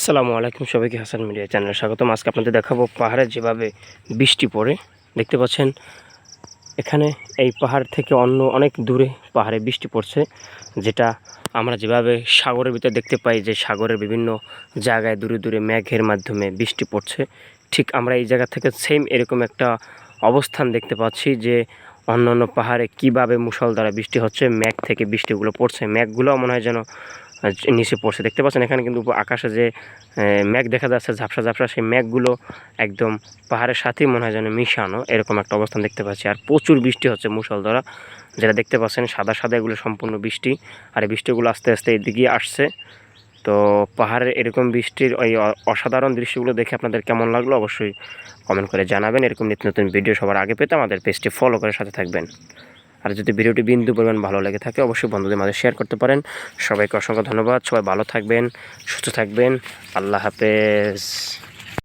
আসসালামু আলাইকুম সবাইকে হাসান মিডিয়া চ্যানেলে স্বাগতম। আজকে আপনাদের দেখাবো পাহাড়ে যেভাবে বৃষ্টি পড়ে। দেখতে পাচ্ছেন, এখানে এই পাহাড় থেকে অন্য অনেক দূরে পাহাড়ে বৃষ্টি পড়ছে, যেটা আমরা যেভাবে সাগরের ভিতরে দেখতে পাই যে সাগরের বিভিন্ন জায়গায় দূরে দূরে মেঘের মাধ্যমে বৃষ্টি পড়ছে। ঠিক আমরা এই জায়গা থেকে সেম এরকম একটা অবস্থান দেখতে পাচ্ছি যে অন্য অন্য পাহাড়ে কীভাবে দ্বারা বৃষ্টি হচ্ছে, মেঘ থেকে বৃষ্টিগুলো পড়ছে। মেঘগুলো মনে হয় যেন নিচে পড়ছে। দেখতে পাচ্ছেন এখানে কিন্তু আকাশে যে মেঘ দেখা যাচ্ছে, ঝাপসা ঝাপসা, সেই মেঘগুলো একদম পাহাড়ের সাথেই মনে হয় যেন মিশানো, এরকম একটা অবস্থান দেখতে পাচ্ছি। আর প্রচুর বৃষ্টি হচ্ছে মুষলধারা, যেটা দেখতে পাচ্ছেন সাদা সাদা এগুলো সম্পূর্ণ বৃষ্টি, আর এই বৃষ্টিগুলো আস্তে আস্তে এদিকে আসছে। তো পাহাড়ের এরকম বৃষ্টির ওই অসাধারণ দৃশ্যগুলো দেখে আপনাদের কেমন লাগল অবশ্যই কমেন্ট করে জানাবেন। এরকম নিত্য নতুন ভিডিও সবার আগে পেতে আমাদের পেজটি ফলো করে সাথে থাকবেন। আর যদি ভিডিওটি বিন্দু পরিমাণ ভালো লেগে থাকে, অবশ্যই বন্ধুদের মাঝে শেয়ার করতে পারেন। সবাইকে অসংখ্য ধন্যবাদ। সবাই ভালো থাকবেন, সুস্থ থাকবেন। আল্লাহ হাফেজ।